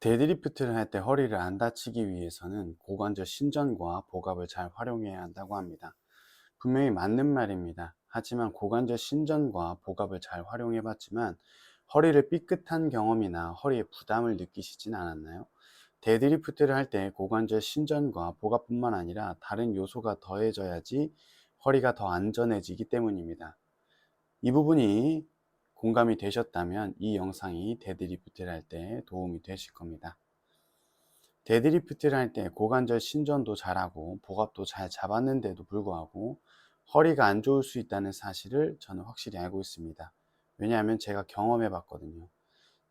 데드리프트를 할 때 허리를 안 다치기 위해서는 고관절 신전과 복압을 잘 활용해야 한다고 합니다. 분명히 맞는 말입니다. 하지만 고관절 신전과 복압을 잘 활용해 봤지만 허리를 삐끗한 경험이나 허리에 부담을 느끼시진 않았나요? 데드리프트를 할 때 고관절 신전과 복압뿐만 아니라 다른 요소가 더해져야지 허리가 더 안전해지기 때문입니다. 이 부분이 공감이 되셨다면 이 영상이 데드리프트를 할 때 도움이 되실 겁니다. 데드리프트를 할 때 고관절 신전도 잘하고 복압도 잘 잡았는데도 불구하고 허리가 안 좋을 수 있다는 사실을 저는 확실히 알고 있습니다. 왜냐하면 제가 경험해 봤거든요.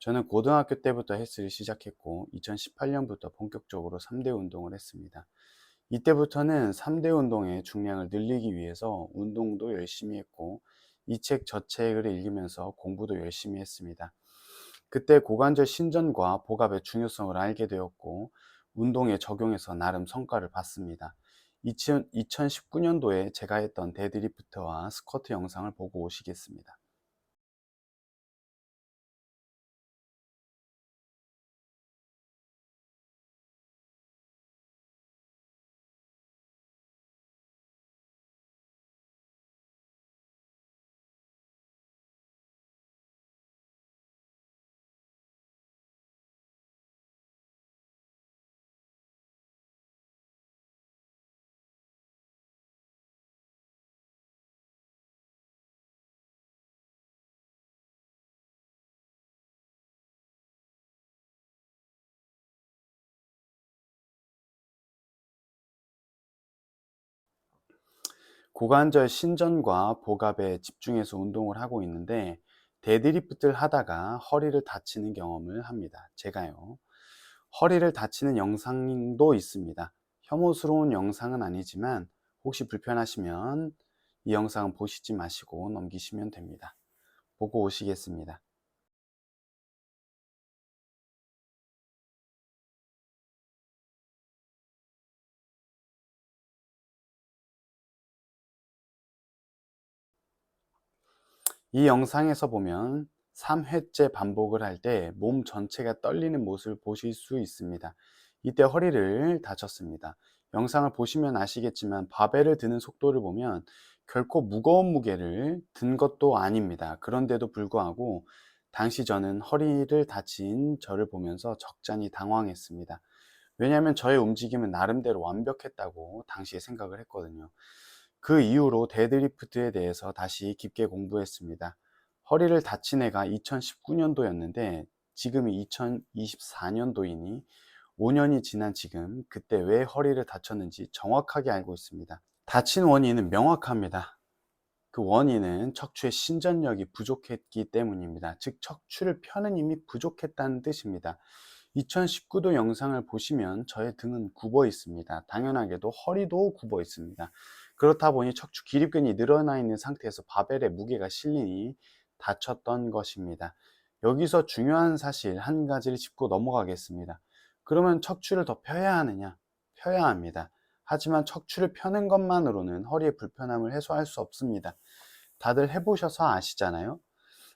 저는 고등학교 때부터 헬스를 시작했고 2018년부터 본격적으로 3대 운동을 했습니다. 이때부터는 3대 운동의 중량을 늘리기 위해서 운동도 열심히 했고 이 책 저 책을 읽으면서 공부도 열심히 했습니다. 그때 고관절 신전과 복압의 중요성을 알게 되었고 운동에 적용해서 나름 성과를 봤습니다. 2019년도에 제가 했던 데드리프트와 스쿼트 영상을 보고 오시겠습니다. 고관절 신전과 복압에 집중해서 운동을 하고 있는데 데드리프트를 하다가 허리를 다치는 경험을 합니다. 제가요. 허리를 다치는 영상도 있습니다. 혐오스러운 영상은 아니지만 혹시 불편하시면 이 영상은 보시지 마시고 넘기시면 됩니다. 보고 오시겠습니다. 이 영상에서 보면 3회째 반복을 할 때 몸 전체가 떨리는 모습을 보실 수 있습니다. 이때 허리를 다쳤습니다. 영상을 보시면 아시겠지만 바벨을 드는 속도를 보면 결코 무거운 무게를 든 것도 아닙니다. 그런데도 불구하고 당시 저는 허리를 다친 저를 보면서 적잖이 당황했습니다. 왜냐하면 저의 움직임은 나름대로 완벽했다고 당시에 생각을 했거든요. 그 이후로 데드리프트에 대해서 다시 깊게 공부했습니다. 허리를 다친 해가 2019년도였는데 지금이 2024년도이니 5년이 지난 지금 그때 왜 허리를 다쳤는지 정확하게 알고 있습니다. 다친 원인은 명확합니다. 그 원인은 척추의 신전력이 부족했기 때문입니다. 즉 척추를 펴는 힘이 부족했다는 뜻입니다. 2019도 영상을 보시면 저의 등은 굽어 있습니다. 당연하게도 허리도 굽어 있습니다. 그렇다 보니 척추 기립근이 늘어나 있는 상태에서 바벨의 무게가 실리니 다쳤던 것입니다. 여기서 중요한 사실 한 가지를 짚고 넘어가겠습니다. 그러면 척추를 더 펴야 하느냐? 펴야 합니다. 하지만 척추를 펴는 것만으로는 허리의 불편함을 해소할 수 없습니다. 다들 해보셔서 아시잖아요.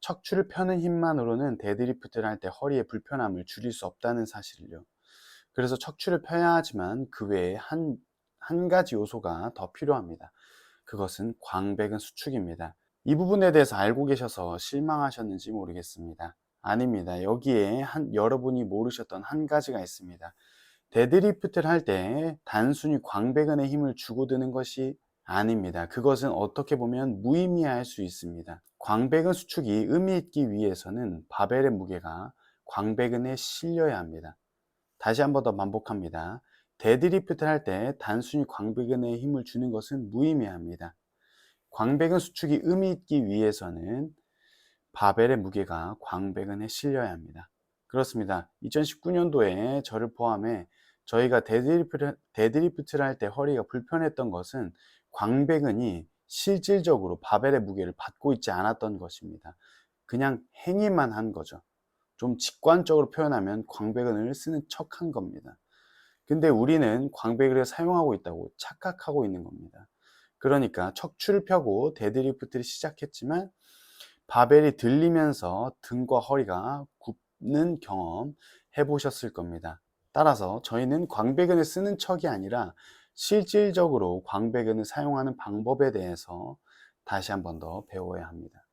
척추를 펴는 힘만으로는 데드리프트를 할 때 허리의 불편함을 줄일 수 없다는 사실을요. 그래서 척추를 펴야 하지만 그 외에 한 한 가지 요소가 더 필요합니다. 그것은 광배근 수축입니다. 이 부분에 대해서 알고 계셔서 실망하셨는지 모르겠습니다. 아닙니다. 여기에 한, 여러분이 모르셨던 한 가지가 있습니다. 데드리프트를 할 때 단순히 광배근에 힘을 주고 드는 것이 아닙니다. 그것은 어떻게 보면 무의미할 수 있습니다. 광배근 수축이 의미 있기 위해서는 바벨의 무게가 광배근에 실려야 합니다. 다시 한 번 더 반복합니다. 데드리프트를 할 때 단순히 광배근에 힘을 주는 것은 무의미합니다. 광배근 수축이 의미 있기 위해서는 바벨의 무게가 광배근에 실려야 합니다. 그렇습니다. 2019년도에 저를 포함해 저희가 데드리프트를, 데드리프트를 할 때 허리가 불편했던 것은 광배근이 실질적으로 바벨의 무게를 받고 있지 않았던 것입니다. 그냥 행위만 한 거죠. 좀 직관적으로 표현하면 광배근을 쓰는 척 한 겁니다. 근데 우리는 광배근을 사용하고 있다고 착각하고 있는 겁니다. 그러니까 척추를 펴고 데드리프트를 시작했지만 바벨이 들리면서 등과 허리가 없는 경험 해보셨을 겁니다. 따라서 저희는 광배근을 쓰는 척이 아니라 실질적으로 광배근을 사용하는 방법에 대해서 다시 한 번 더 배워야 합니다.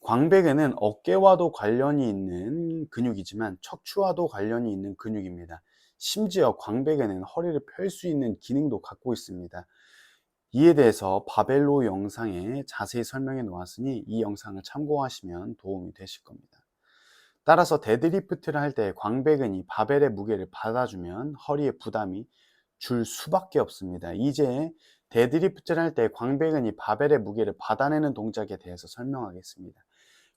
광배근은 어깨와도 관련이 있는 근육이지만 척추와도 관련이 있는 근육입니다. 심지어 광배근은 허리를 펼 수 있는 기능도 갖고 있습니다. 이에 대해서 바벨로 영상에 자세히 설명해 놓았으니 이 영상을 참고하시면 도움이 되실 겁니다. 따라서 데드리프트를 할 때 광배근이 바벨의 무게를 받아주면 허리에 부담이 줄 수밖에 없습니다. 이제 데드리프트를 할 때 광배근이 바벨의 무게를 받아내는 동작에 대해서 설명하겠습니다.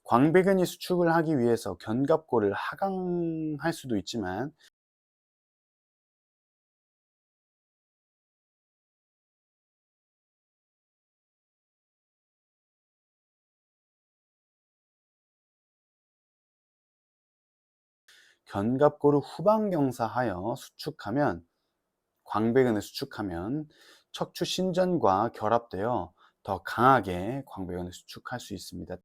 광배근이 수축을 하기 위해서 견갑골을 하강할 수도 있지만 견갑골을 후방경사하여 수축하면 광배근을 수축하면 척추 신전과 결합되어 더 강하게 광배근을 수축할 수 있습니다.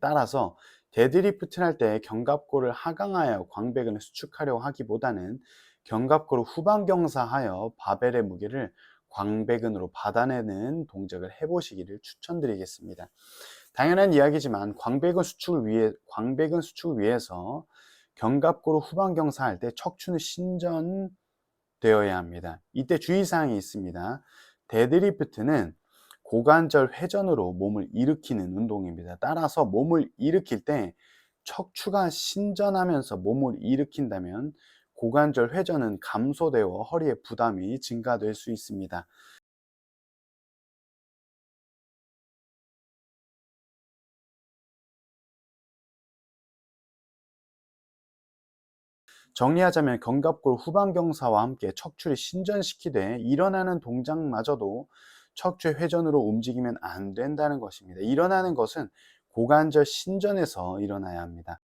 따라서 데드리프트를 할 때 견갑골을 하강하여 광배근을 수축하려고 하기보다는 견갑골을 후방경사하여 바벨의 무게를 광배근으로 받아내는 동작을 해보시기를 추천드리겠습니다. 당연한 이야기지만 광배근 수축을 위해 광배근 수축을 위해서 견갑골을 후방경사 할 때 척추는 신전되어야 합니다. 이때 주의사항이 있습니다. 데드리프트는 고관절 회전으로 몸을 일으키는 운동입니다. 따라서 몸을 일으킬 때 척추가 신전하면서 몸을 일으킨다면 고관절 회전은 감소되어 허리의 부담이 증가될 수 있습니다. 정리하자면 견갑골 후방경사와 함께 척추를 신전시키되 일어나는 동작마저도 척추 회전으로 움직이면 안 된다는 것입니다. 일어나는 것은 고관절 신전에서 일어나야 합니다.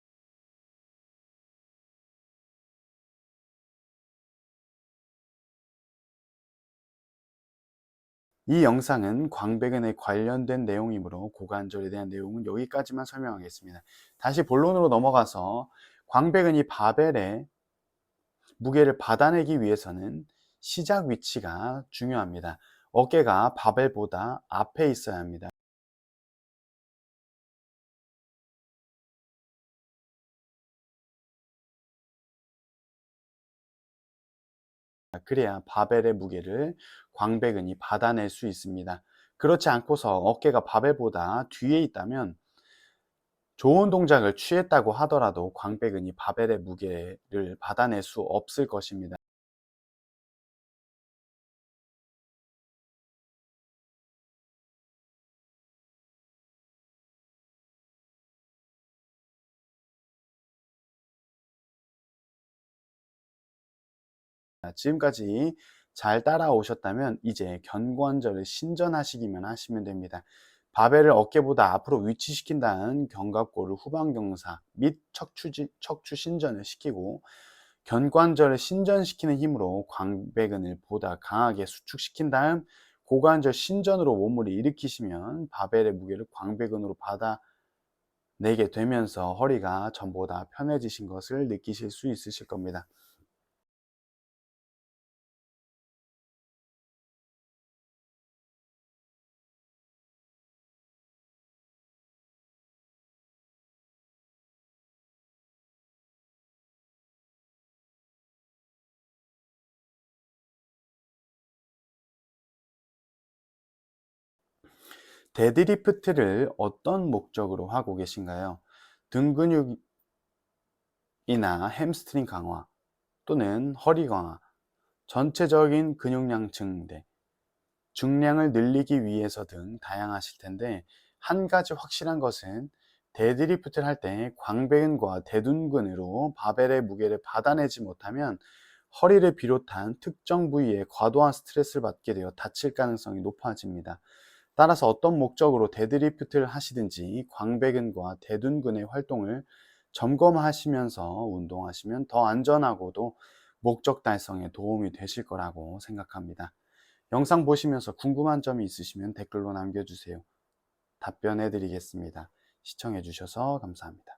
이 영상은 광배근에 관련된 내용이므로 고관절에 대한 내용은 여기까지만 설명하겠습니다. 다시 본론으로 넘어가서 광배근이 바벨의 무게를 받아내기 위해서는 시작 위치가 중요합니다. 어깨가 바벨보다 앞에 있어야 합니다. 그래야 바벨의 무게를 광배근이 받아낼 수 있습니다. 그렇지 않고서 어깨가 바벨보다 뒤에 있다면 좋은 동작을 취했다고 하더라도 광배근이 바벨의 무게를 받아낼 수 없을 것입니다. 지금까지 잘 따라오셨다면 이제 견관절을 신전하시기만 하시면 됩니다. 바벨을 어깨보다 앞으로 위치시킨 다음 견갑골을 후방경사 및 척추, 척추 신전을 시키고 견관절을 신전시키는 힘으로 광배근을 보다 강하게 수축시킨 다음 고관절 신전으로 몸을 일으키시면 바벨의 무게를 광배근으로 받아 내게 되면서 허리가 전보다 편해지신 것을 느끼실 수 있으실 겁니다. 데드리프트를 어떤 목적으로 하고 계신가요? 등 근육이나 햄스트링 강화 또는 허리 강화, 전체적인 근육량 증대, 중량을 늘리기 위해서 등 다양하실 텐데 한 가지 확실한 것은 데드리프트를 할 때 광배근과 대둔근으로 바벨의 무게를 받아내지 못하면 허리를 비롯한 특정 부위에 과도한 스트레스를 받게 되어 다칠 가능성이 높아집니다. 따라서 어떤 목적으로 데드리프트를 하시든지 광배근과 대둔근의 활동을 점검하시면서 운동하시면 더 안전하고도 목적 달성에 도움이 되실 거라고 생각합니다. 영상 보시면서 궁금한 점이 있으시면 댓글로 남겨주세요. 답변해 드리겠습니다. 시청해 주셔서 감사합니다.